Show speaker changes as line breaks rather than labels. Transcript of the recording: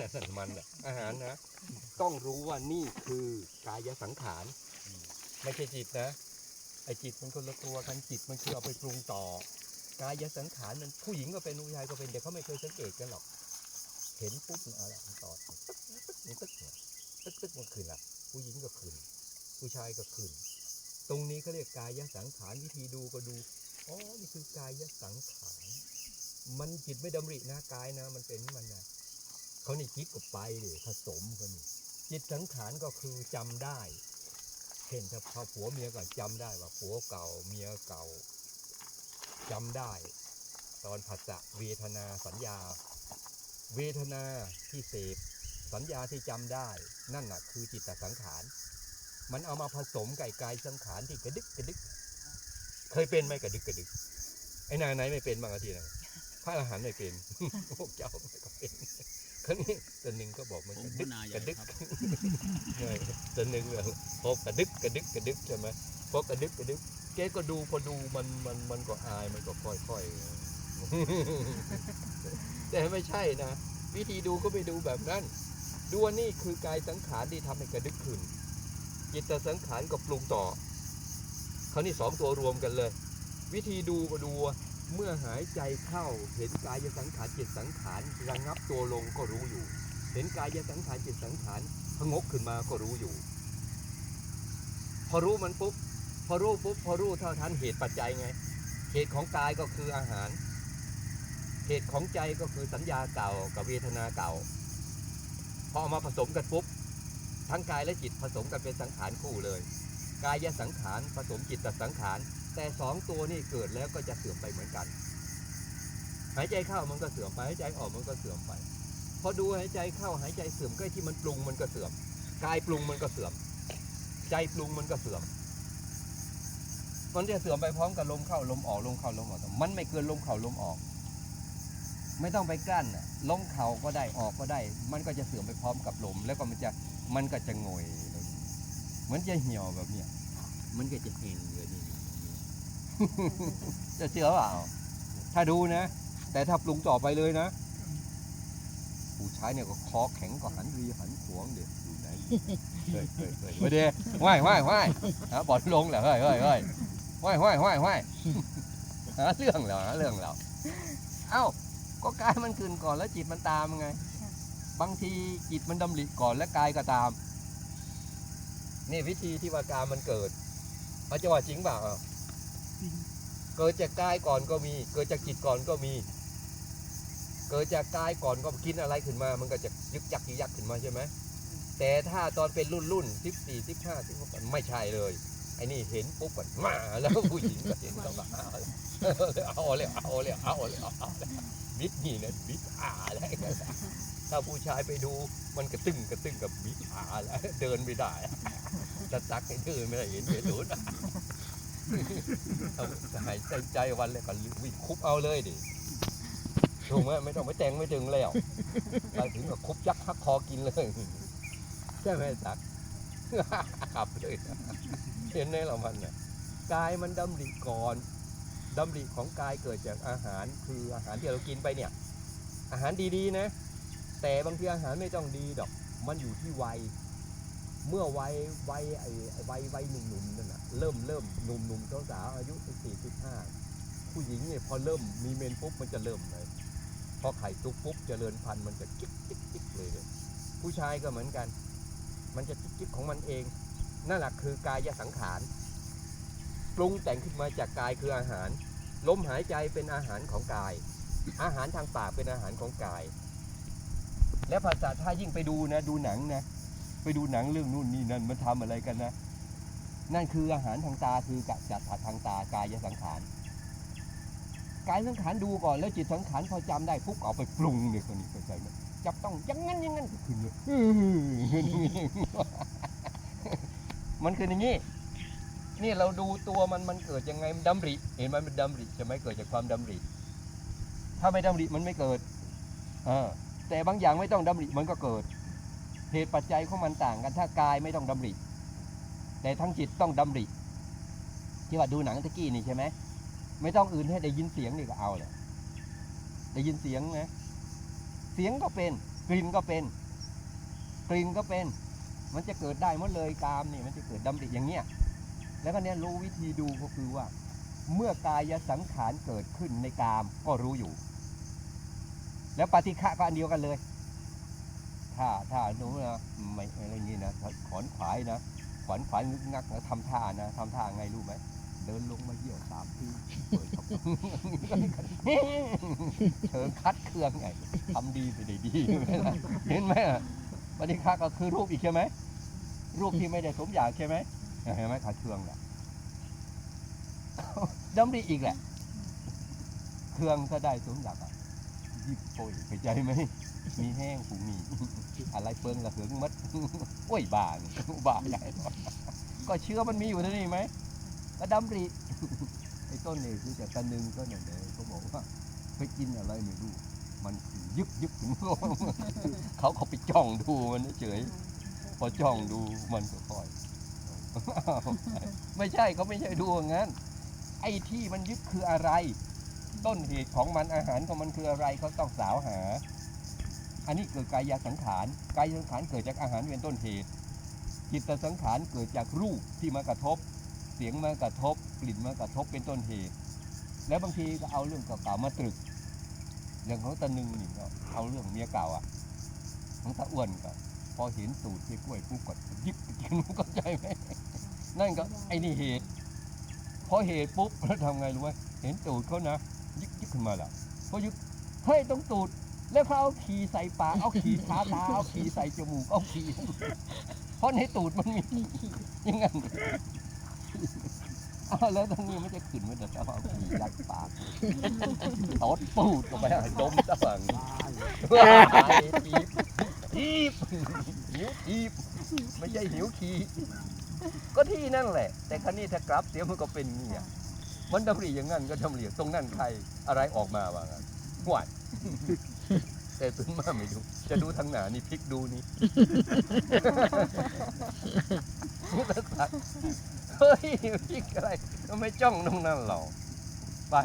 น่ะนั่นมันน่ะอาหารนะ ต้องรู้ว่านี่คือกายสังขาร ไม่ใช่จิตนะ ไอจิตมันคนละตัวกันจิตมันคือเอาไปปรุงต่อ กายสังขารมันผู้หญิงก็เป็นผู้ชายก็เป็นแต่เขาไม่เคยสังเกตกันหรอก เห็นปุ๊บเอาละมันต่อตึ๊กตึ๊กเนี่ยตึ๊กตึ๊กมันขึ้นละผู้หญิงก็ขึ้นผู้ชายก็ขึ้นตรงนี้เขาเรียกกายสังขารวิธีดูก็ดูอ๋อนี่คือกายสังขารมันจิตไม่ดำรินะกายนะ มันเป็นมันนะ เขานี่คิดก็ไปเลยผสมกันนี่จิตสังขารก็คือจำได้เห็นถ้าพอผัวเมียก็จำได้ว่าผัวเก่าเมียเก่าจำได้ ตอนผัสสะเวทนาสัญญา เวทนาที่เสพสัญญาที่จำได้ นั่นน่ะคือจิตตสังขาร มันเอามาผสมไก่กายสังขารที่กระดึกกระดึก เคยเป็นไหมกระดึกกระดึกไอ้นายไหนไม่เป็นบางทีนะพระอรหันต์ไม่เป็นพวกเจ้าไม่ก็เป็น ครั้งนี้ตนหนึ่งก็บอกมัน
ผม
กระดึก
ก็นายให
ก
ญ่
ระดึก
ครับ
ใช่ตนหนึ่งเลยพอกระดึกกระดึกกระดึกใช่ไหมพอกระดึกกระดึกแกก็ดูพอดูมันมันมันก็อายมันก็ค่อยๆแต่ไม่ใช่นะวิธีดูก็ไปดูแบบนั้นดูว่านี่คือกายสังขารที่ทำให้กระดึกขึ้นจิตสังขารก็ปรุงต่อเขานี่สองตัวรวมกันเลย วิธีดูก็ดูว่า เมื่อหายใจเข้าเห็นกายสังขารจิตสังขารระงับตัวลงก็รู้อยู่ เห็นกายสังขารจิตสังขารพงกขึ้นมาก็รู้อยู่ พอรู้มันปุ๊บพอรู้ปุ๊บพอรู้เท่าทันเหตุปัจจัยไง เหตุของกายก็คืออาหาร เหตุของใจก็คือสัญญาเก่ากับเวทนาเก่า พอเอามาผสมกันปุ๊บทั้งกายและจิตผสมกันเป็นสังขารคู่เลย กายสังขารผสมจิตตสังขาร แต่สองตัวนี่เกิดแล้วก็จะเสื่อมไปเหมือนกัน หายใจเข้ามันก็เสื่อมไปหายใจออกมันก็เสื่อมไป พอดูหายใจเข้าหายใจเสื่อมก็ไอ้ที่มันปรุงมันก็เสื่อมกายปรุงมันก็เสื่อม ใจปรุงมันก็เสื่อม มันจะเสื่อมไปพร้อมกับลมเข้าลมออกลมเข้าลมออก มันไม่เกินลมเข้าลมออก ไม่ต้องไปกลั้นลมเข่าก็ได้ออกก็ได้ มันก็จะเสื่อมไปพร้อมกับลม แล้วก็มันจะมันก็จะงอยเลยเหมือนจะเหี่ยวแบบเนี้ย
มันก็จะเห็นเลยนี่
จะเชื่อเปล่า ถ้าดูนะ แต่ถ้าปรุงต่อไปเลยนะผู้ชายเนี่ยก็คอแข็งก็หันรีหันขวงเดี๋ยวอยู่ไหนเฮ้ยเฮ้ยเฮ้ยมาเดี๋ยวไหว้ไหว้ไหว้หาบอลลงแหละเฮ้ยเฮ้ยเฮ้ยไหว้ไหว้ไหว้ไหว้หาเรื่องแล้วหาเรื่องแล้วเอ้าก็กายมันขึ้นก่อนแล้วจิตมันตามไง บางทีจิตมันดำริก่อนแล้วกายก็ตาม นี่วิธีที่ว่ากายมันเกิดเอาจะว่าจริงเปล่าอะ เกิดจากกายก่อนก็มี เกิดจากจิตก่อนก็มี เกิดจากกายก่อนก็กินอะไรขึ้นมา มันก็จะยึกยักยึกยักขึ้นมาใช่ไหมแต่ถ้าตอนเป็นรุ่นรุ่นสิบสี่สิบห้าสิบหกไม่ใช่เลยไอ้นี่เห็นปุ๊บก็มาแล้วผู้หญิงก็เห็นก็มาเอาเลยเอาเลยเอาเลยเอาเลยเอาเลยบิดนี่นะบิดอาแล้วถ้าผู้ชายไปดูมันกระตึ้งกระตึ้งกับบิดอาแล้วเดินไม่ได้จะตักให้เดินไม่ได้เห็นเห็นหนุนเอา หายใจใจวันเลยก็วิ่งคุบเอาเลยดิถูกไหมไม่ต้องไปแต่งไม่ถึงแล้วไปถึงกับคุบยักษ์ฮักคอกินเลยใช่ไหมตักขับเลยเห็นไหมเรามันเนี่ยกายมันดำริก่อนดำริของกายเกิดจากอาหารคืออาหารที่เรากินไปเนี่ย อาหารดีๆนะ แต่บางทีอาหารไม่ต้องดีดอก มันอยู่ที่วัย เมื่อวัยวัยไอ้วัยวัยหนุ่มๆนั่นน่ะเริ่มเริ่มหนุ่มหนุ่มๆสาวอายุสี่สิบห้าผู้หญิงเนี่ยพอเริ่มมีเมนปุ๊บมันจะเริ่มเลย พอไข่ตุกปุ๊บเจริญพันธุ์มันจะจิ๊กจิ๊กจิ๊กเลยเลยผู้ชายก็เหมือนกัน มันจะจิ๊กจิ๊กของมันเอง นั่นแหละคือกายสังขารปรุงแต่งขึ้นมาจากกายคืออาหารลมหายใจเป็นอาหารของกาย อาหารทางปากเป็นอาหารของกาย และภาษาถ้ายิ่งไปดูนะดูหนังนะ ไปดูหนังเรื่องนู่นนี่นั่นมันทำอะไรกันนะ นั่นคืออาหารทางตาคือกะจัดผัดทางตากายสังขารกายสังขารดูก่อนแล้วจิตสังขารพอจำได้ปุ๊บเอาไปปรุงเนี่ยคนนี้เข้าใจไหมจับต้องยังงั้นยังงั้นก็ขึ้นเลยมันคืออย่างนี้นี่เราดูตัวมันมันเกิดยังไงมันดำริ เห็นไหมมันดำริใช่ไหมเกิดจากความดำริ ถ้าไม่ดำริมันไม่เกิดอ่าแต่บางอย่างไม่ต้องดำริมันก็เกิด เหตุปัจจัยของมันต่างกัน ถ้ากายไม่ต้องดำริ แต่ทั้งจิตต้องดำริ ที่ว่าดูหนังตะกี้นี่ใช่ไหม ไม่ต้องอื่นให้ได้ยินเสียงนี่ก็เอาเลยได้ยินเสียงนะ เสียงก็เป็น กลิ่นก็เป็น กลิ่นก็เป็น มันจะเกิดได้หมดเลยกามนี่ มันจะเกิดดำริอย่างเงี้ย แล้วก็เนี่ยรู้วิธีดูก็คือว่า เมื่อกายสังขารเกิดขึ้นในกามก็รู้อยู่ แล้วปฏิฆะก็อันเดียวกันเลย ถ้าถ้าหนูนะไม่อะไรอย่างงี้นะขอนขวายนะขอนขวายงึกงักนะทำท่านะทำท่าไงรู้ไหมเดินลงมาเยี่ยวสามทีเปิดกระปุกเชิงคัดเครื่องไงทำดีไปได้ดีเห็นไหมอะปฏิฆะก็คือรูปอีกใช่ไหมรูปที่ไม่ได้สมอยากใช่ไหมเห็นไหมขาดเครื่องแหละดำดีอีกแหละ เครื่องถ้าได้สมอยากอะ ยิบโอยเข้าใจไหม มีแห้งผูมีอะไรเปิงละเหืองมัดโอ้ยบานบาใหญ่ก็เชื้อมันมีอยู่เท่านี้ไหมก็ดำรีไอ้ต้นนี่คือแต่ตะนึงก็เนี่ยเลยเขาบอกว่าไปกินอะไรไม่รู้มันคือยึกยึกถึงเขาเขาไปจ้องดูมันเฉยพอจ้องดูมันก็ค่อย ไม่ใช่เขาไม่ใช่ดูอย่างนั้น ไอ้ที่มันยึดคืออะไร ต้นเหตุของมันอาหารของมันคืออะไรเขาต้องสาวหา อันนี้เกิดกายสังขารกายสังขารเกิดจากอาหารเป็นต้นเหตุ จิตสังขารเกิดจากรูปที่มากระทบ เสียงมากระทบ กลิ่นมากระทบเป็นต้นเหตุ แล้วบางทีก็เอาเรื่องเก่าๆมาตรึก อย่างของตานึงนี่ก็เอาเรื่องเมียเก่าอะของตาอ้วนก็พอเห็นสูตรที่กล้วยปุ๊บก็ยึกกินเข้าใจไหมนั่นก็ไอ้นี่เหตุพอเหตุปุ๊บแล้วทำไงรู้ไหมเห็นตูดเขานะ ยึกยึกขึ้นมาละพอยึกเฮ้ยต้องตูด แล้วเขาเอาขี่ใส่ปากเอาขี่ทาตาเอาขี่ใส่จมูกเอาขี่เพราะในตูดมันมีอย่างนั้นเอาแล้วตรงนี้มันจะขึ้นมันจะเอาขี่ยัดปากตอดปูดก็ไปให้ดมตะฝังทีบทีบหิวทีบไม่ใช่หิวขี่ก็ที่นั่นแหละ แต่ครั้นี้ถ้ากลับเสียมันก็เป็นอย่างเนี่ย มันดำริอย่างนั้นก็ดำริตรงนั้นใครอะไรออกมาว่างั้นหวานแต่ตื่นมาไม่ดู จะดูทางหนานี่พลิกดูนี่เฮ้ยพลิกอะไรทำไมจ้องตรงนั้นเราไป